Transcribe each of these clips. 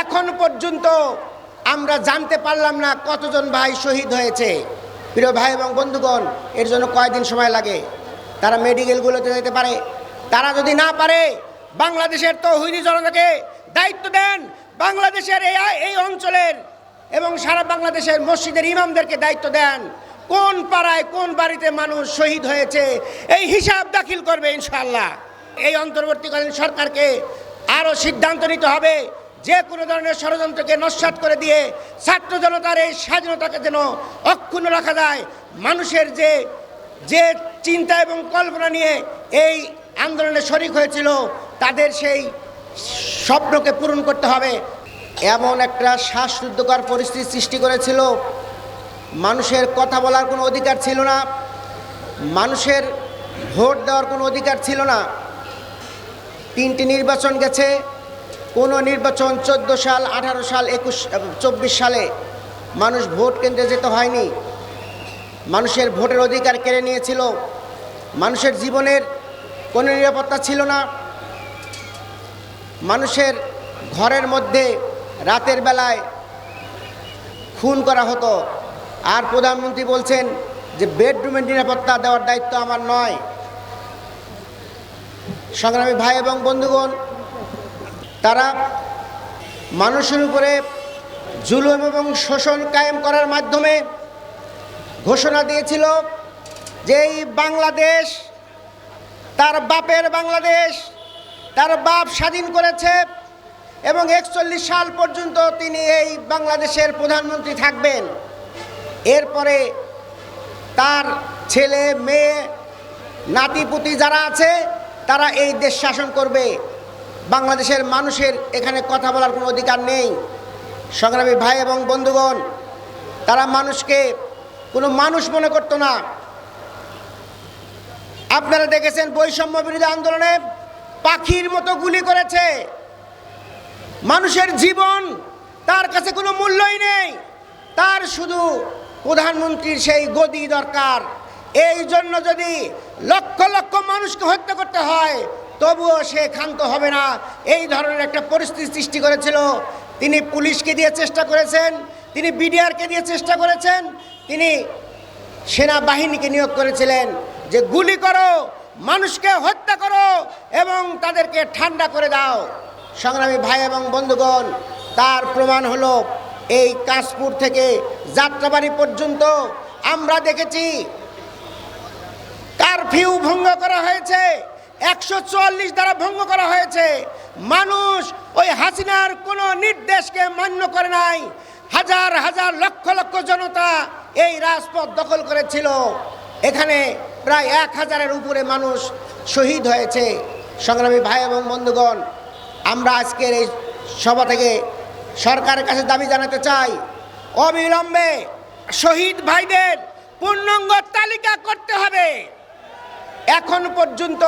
এখন পর্যন্ত আমরা জানতে পারলাম না কতজন ভাই শহীদ হয়েছে। প্রিয় ভাই এবং বন্ধুগণ, এর জন্য কয়দিন সময় লাগে? তারা মেডিকেলগুলোতে যেতে পারে। তারা যদি না পারে, বাংলাদেশের তৌহিদি জনতাকে দায়িত্ব দেন বাংলাদেশের এই এই অঞ্চলের এবং সারা বাংলাদেশের মসজিদের ইমামদেরকে দায়িত্ব দেন। কোন পাড়ায় কোন বাড়িতে মানুষ শহীদ হয়েছে, এই হিসাব দাখিল করবে ইনশাল্লাহ এই অন্তর্বর্তীকালীন সরকারকে আরও সিদ্ধান্ত নিতে হবে। যে কোনো ধরনের ষড়যন্ত্রকে নস্বাত করে দিয়ে ছাত্র জনতার এই স্বাধীনতাকে যেন অক্ষুণ্ণ রাখা যায়, মানুষের যে যে চিন্তা এবং কল্পনা নিয়ে এই আন্দোলনে শরিক হয়েছিল, তাদের সেই স্বপ্নকে পূরণ করতে হবে। এমন একটা শ্বাসরুদ্ধকর পরিস্থিতি সৃষ্টি করেছিল। মানুষের কথা বলার কোনো অধিকার ছিল না। মানুষের ভোট দেওয়ার কোনো অধিকার ছিল না। তিনটি নির্বাচন গেছে। কোনো নির্বাচন চোদ্দ সাল, আঠারো সাল, একুশ চব্বিশ সালে মানুষ ভোট কেন্দ্রে যেতে হয়নি। মানুষের ভোটের অধিকার কেড়ে নিয়েছিল। মানুষের জীবনের কোনো নিরাপত্তা ছিল না। মানুষের ঘরের মধ্যে রাতের বেলায় খুন করা হতো। আর প্রধানমন্ত্রী বলছেন যে, বেডরুমের নিরাপত্তা দেওয়ার দায়িত্ব আমার নয়। সংগ্রামী ভাই এবং বন্ধুগণ তারা মানুষের উপরে জুলুম এবং শোষণ কায়েম করার মাধ্যমে ঘোষণা দিয়েছিল যে এই বাংলাদেশ, তার বাপের বাংলাদেশ, তার বাপ স্বাধীন করেছে এবং একচল্লিশ সাল পর্যন্ত তিনি এই বাংলাদেশের প্রধানমন্ত্রী থাকবেন। এরপরে তার ছেলে, মেয়ে, নাতিপুতি যারা আছে, তারা এই দেশ শাসন করবে। বাংলাদেশের মানুষের এখানে কথা বলার কোনো অধিকার নেই। সংগ্রামী ভাই এবং বন্ধুগণ, তারা মানুষকে কোনো মানুষ মনে করতো না। আপনারা দেখেছেন বৈষম্য বিরোধী আন্দোলনে পাখির মতো গুলি করেছে। মানুষের জীবন তার কাছে কোনো মূল্যই নেই। তার শুধু প্রধানমন্ত্রীর সেই গদি দরকার। এই জন্য যদি লক্ষ লক্ষ মানুষকে হত্যা করতে হয়, তবুও সে ক্ষান্ত হবে না। এই ধরনের একটা পরিস্থিতি সৃষ্টি করেছিল। তিনি পুলিশকে দিয়ে চেষ্টা করেছেন, তিনি বিডিআরকে দিয়ে চেষ্টা করেছেন, তিনি সেনাবাহিনীকে নিয়োগ করেছিলেন যে গুলি করো, মানুষকে হত্যা করো এবং তাদেরকে ঠান্ডা করে দাও। সংগ্রামী ভাই এবং বন্ধুগণ, তার প্রমাণ হলো এই কাশপুর থেকে যাত্রাবাড়ি পর্যন্ত আমরা দেখেছি কারফিউ ভঙ্গ করা হয়েছে। একশো চুয়াল্লিশ দ্বারা ভঙ্গ করা হয়েছে। মানুষ ওই হাসিনার কোনো নির্দেশকে মান্য করে নাই। হাজার হাজার লক্ষ লক্ষ জনতা এই রাজপথ দখল করেছিল। এখানে প্রায় এক হাজারের উপরে মানুষ শহীদ হয়েছে। সংগ্রামী ভাই এবং বন্ধুগণ, আমরা আজকের এই সভা থেকে সরকারের কাছে দাবি জানাতে চাই, অবিলম্বে শহীদ ভাইদের পূর্ণাঙ্গ তালিকা করতে হবে। এখন পর্যন্ত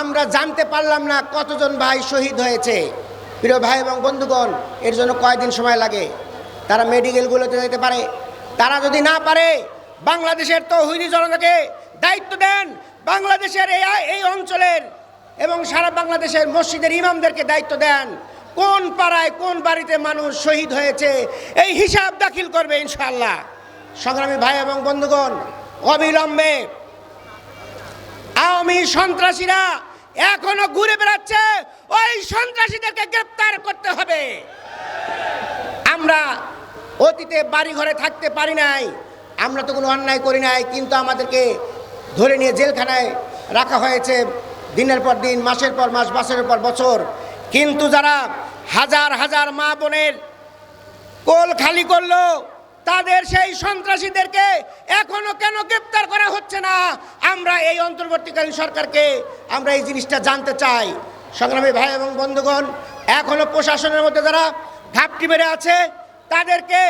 আমরা জানতে পারলাম না কতজন ভাই শহীদ হয়েছে। প্রিয় ভাই এবং বন্ধুগণ, এর জন্য কয়দিন সময় লাগে? তারা মেডিকেলগুলোতে যেতে পারে। তারা যদি না পারে, বাংলাদেশের তৌহিদি জনতাকে দায়িত্ব দেন বাংলাদেশের এই এই অঞ্চলের এবং সারা বাংলাদেশের মসজিদের ইমামদেরকে দায়িত্ব দেন। কোন পাড়ায় কোন বাড়িতে মানুষ শহীদ হয়েছে, এই হিসাব দাখিল করবে ইনশাল্লাহ সংগ্রামী ভাই এবং বন্ধুগণ, অবিলম্বে আওয়ামী সন্ত্রাসীরা এখনও ঘুরে বেড়াচ্ছে, ওই সন্ত্রাসীদেরকে গ্রেপ্তার করতে হবে। আমরা অতীতে বাড়ি ঘরে থাকতে পারি নাই, আমরা তো কোনো অন্যায় করি নাই, কিন্তু আমাদেরকে ধরে নিয়ে জেলখানায় রাখা হয়েছে দিনের পর দিন, মাসের পর মাস, বছরের পর বছর। কিন্তু যারা হাজার হাজার মা বোনের কোল খালি করল তাদের সেই সন্ত্রাসীদেরকে এখনও কেন গ্রেপ্তার করা হচ্ছে না? আমরা এই অন্তর্বর্তীকালীন সরকারকে আমরা এই জিনিসটা জানতে চাই। সংগ্রামী ভাই এবং বন্ধুগণ, এখনও প্রশাসনের মধ্যে যারা ঘাপটি মেরে আছে, তাদেরকে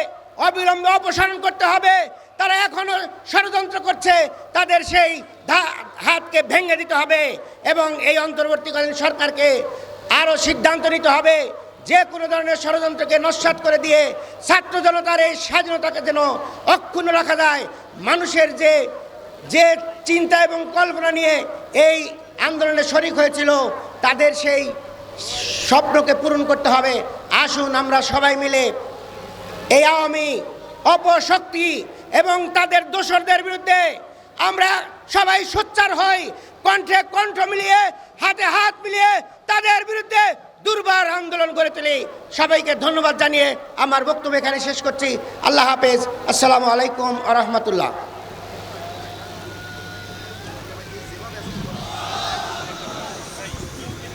অবিলম্বে অপসারণ করতে হবে। তারা এখনও ষড়যন্ত্র করছে, তাদের সেই হাতকে ভেঙে দিতে হবে এবং এই অন্তর্বর্তীকালীন সরকারকে আরও সিদ্ধান্ত নিতে হবে। যে কোনো ধরনের ষড়যন্ত্রকে নস্বাত করে দিয়ে ছাত্র জনতার এই স্বাধীনতাকে যেন অক্ষুণ্ণ রাখা যায়, মানুষের যে যে চিন্তা এবং কল্পনা নিয়ে এই আন্দোলনে শরিক হয়েছিল, তাদের সেই স্বপ্নকে পূরণ করতে হবে। আসুন আমরা সবাই মিলে এই আওয়ামী অপশক্তি এবং তাদের দোসরদের বিরুদ্ধে আমরা সবাই সোচ্চার হই, কণ্ঠে কণ্ঠ মিলিয়ে, হাতে হাত মিলিয়ে তাদের বিরুদ্ধে দুর্বার আন্দোলন করে তুলি। সবাইকে ধন্যবাদ জানিয়ে আমার বক্তব্য এখানে শেষ করছি। আল্লাহ হাফেজ। আসসালামু আলাইকুম আ রহমতুল্লাহ।